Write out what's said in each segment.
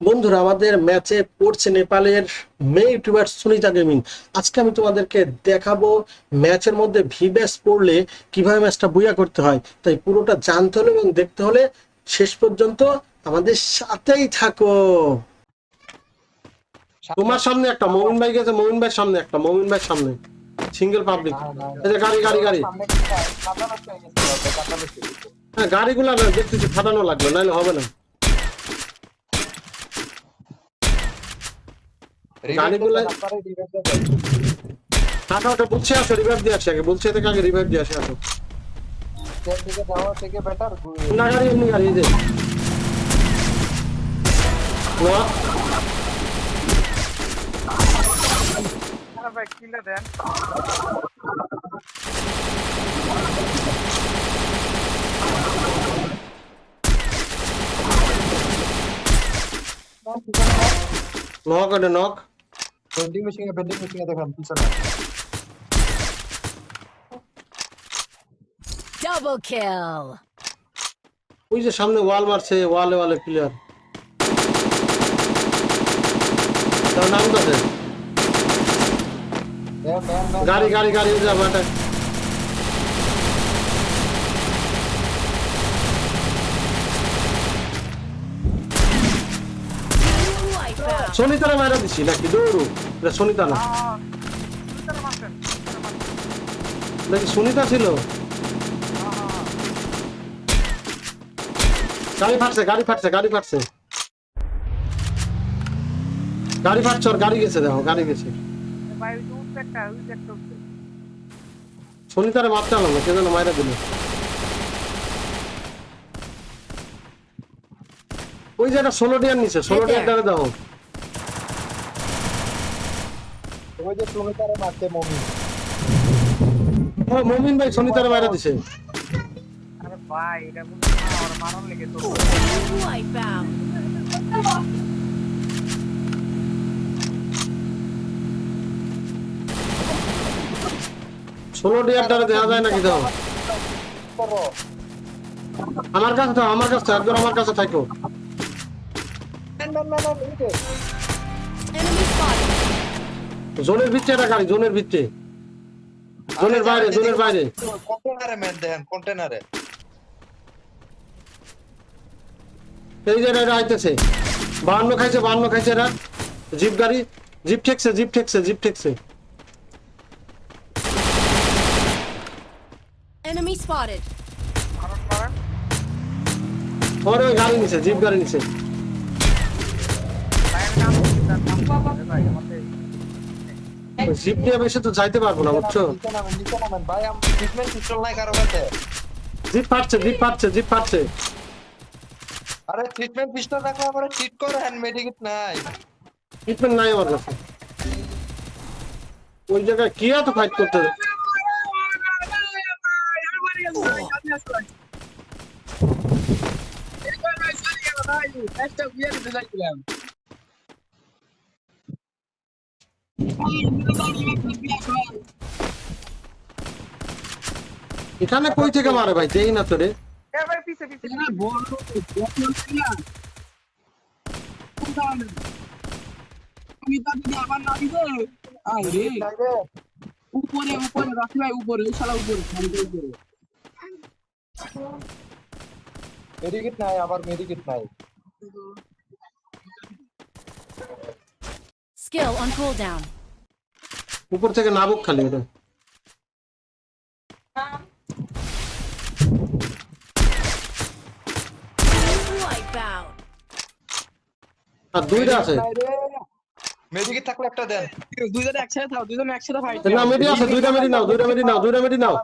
বন্ধুরা আমাদের ম্যাচে পড়ছে নেপালের মেয়ে ইউটিউবার সুনিতা গেমিং আজকে আমি তোমাদেরকে দেখাবো ম্যাচের মধ্যে ভিব্যাস পড়লে কীভাবে ম্যাচটা বুয়া করতে হয়। তাই পুরোটা জানতে হলে এবং দেখতে হলে শেষ পর্যন্ত আমাদের সাথেই থাকো। তোমার সামনে একটা মমিন ভাই গেছে মমিন ভাইয়ের সামনে একটা মমিন ভাইয়ের সামনে। সিঙ্গেল পাবলিক গাড়ি গাড়ি গাড়ি। হ্যাঁ গাড়িগুলো দেখতেছি ফাটানো লাগবে নাহলে হবে না। গাড়িগুলো হাঁটা ওটা বলছে আসো রিভাইভ দিয়ে আসে আগে। বলছে থেকে আগে রিভাইভ দিয়ে আসে আসো। না গাড়ি এমনি গাড়ি এই না, ভাই কিলে দেন। Knock knock. ভেন্ডিং মেশিনে ভেন্ডিং মেশিনে দেখেন পিছনে Double kill. ওই যে সামনে ওয়াল মারছে ওয়ালে ওয়ালে প্লেয়ার তার নাম কাছে গাড়ি গাড়ি গাড়ি ওই সনিতারা মারা দিছি নাকি দৌড়ু সনিতা না নাকি সুনিতা ছিল গাড়ি ফাটছে গাড়ি ফাটছে গাড়ি ফাটছে গাড়ি ফাটছে ওর গাড়ি গেছে দেখো গাড়ি গেছে ভাই ওই যে উঠছে একটা ওই যে একটা উঠছে শনিতারে মারতে আলো না কে যেন মাইরা দিল ওই যে একটা ষোলো ডিয়ার নিচে ষোলো ডিয়ার ডারে দাও ওই যে সুমিতারে মারতে মমি ও মমিন ভাই মাইরা দিছে আরে ভাই এটা মনে হয় লেগে তো Wipeout. ষোলো ডিয়ার ডারে দেখা যায় নাকি দাও আমার কাছে থাকো আমার কাছে থাকো, একবার আমার কাছে থাকো। Enemy spotted. জোনের ভিত্তি একটা গাড়ি জোনের ভিত্তি। জোনের বাইরে জোনের বাইরে। কন্টেনারে ম্যান দেখেন কন্টেনারে এই যে এটা আইতেছে। বাহান্ন খাইছে বাহান্ন খাইছে এরা জিপ গাড়ি জিপ ঠেকছে জিপ ঠেকছে জিপ ঠেকছে। Enemy spotted. মারণ মারণ ওই গাড়ি নিছে জিপ গাড়ি নিছে। ভাই নাম বলছি তার নাম বলছি ভাই আমাদের ওই জিপ নিয়ে বেশি তো যাইতে পারব না বুঝছ? ভাই আমি ট্রিটমেন্ট নাই কারও কাছে জিপ ফাটছে জিপ ফাটছে জিপ ফাটছে। আরে ট্রিটমেন্ট পিস্টল রাখলে আমার ট্রিট করে হ্যান্ড মেডিকেট নাই। ট্রিটমেন্ট নাই আমার কাছে। ওই জায়গায় কি এত ফাইট করতে? এখানে কই থেকে মারে ভাই? দেই না তো রে এ ভাই পিছে পিছে আমি তাকে দিয়ে আবার নামি দে আরে। নাই রে উপরে উপরে রাখি ভাই উপরে। শালা উপরে উপরে. উপর থেকে নাবুক খালি. আর দুইটা আছে। নাই রে মেডিকেট থাকলে একটা দেন। দুইজনে একসাথে থাও দুইজনে একসাথে ফাইট না মেডি আছে দুইটা মেডি নাও দুইটা মেডি নাও দুইটা মেডি নাও।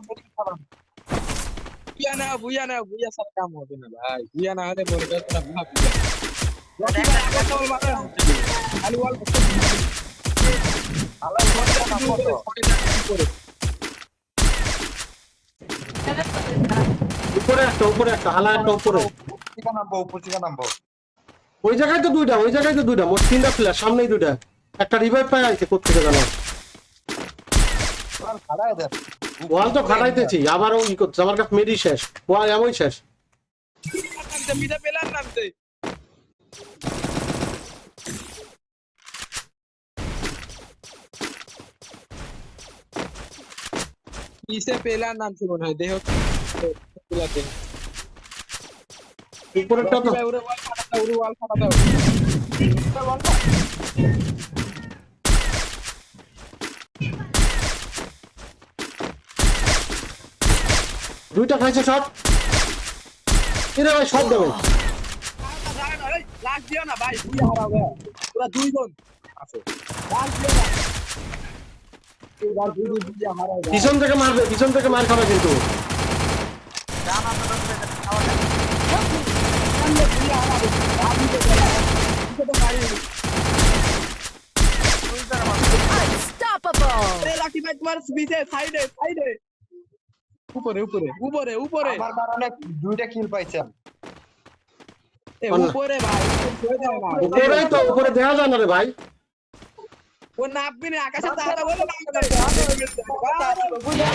বুইয়া না বুইয়া না বুইয়া সারা কাম হবে না ভাই। বুইয়া না হলে করতে না ভাব। খালি ওয়াল আল্লাহ ইমানটা নাম বলো উপরে একটা উপরে একটা, হালা উপরে। ওই জায়গায় তো দুইটা, ওই জায়গায় তো দুইটা, মোট তিনটা প্লেয়ার সামনেই দুইটা। একটা রিভাইভ পাই আইছে জানো? আর খাড়ায় দেন ওয়াল তো খাটাইতেছি, আবারও ই করছে আমার কাছে মেডি শেষ ওয়াল এমনই শেষ। নামতে কিসে পেলার নাম ছিল মনে হয় দেহ দেহ উপরেরটা তো ওরে ওয়াল ফাটা দাও ওরে ওয়াল ফাটা দাও ওরে ওয়াল ফাটা- দুইটা খাইছে শট কিরে ভাই শট দেবে লাস্ট দিও না ভাই দুই হারাবে পুরা দুইজন আছে লাস্ট দিও না এবার দুই দুই দিয়ে হারাবে পিছন থেকে মারবে পিছন থেকে মার খাবে কিন্তু। উপরে উপরে উপরে উপরে। দুইটা কিল অন্য- উপরে ভাই উপরে তো উপরে দেখা যায় না রে ভাই। ও নাপবি না আকাশে তাহারা বলে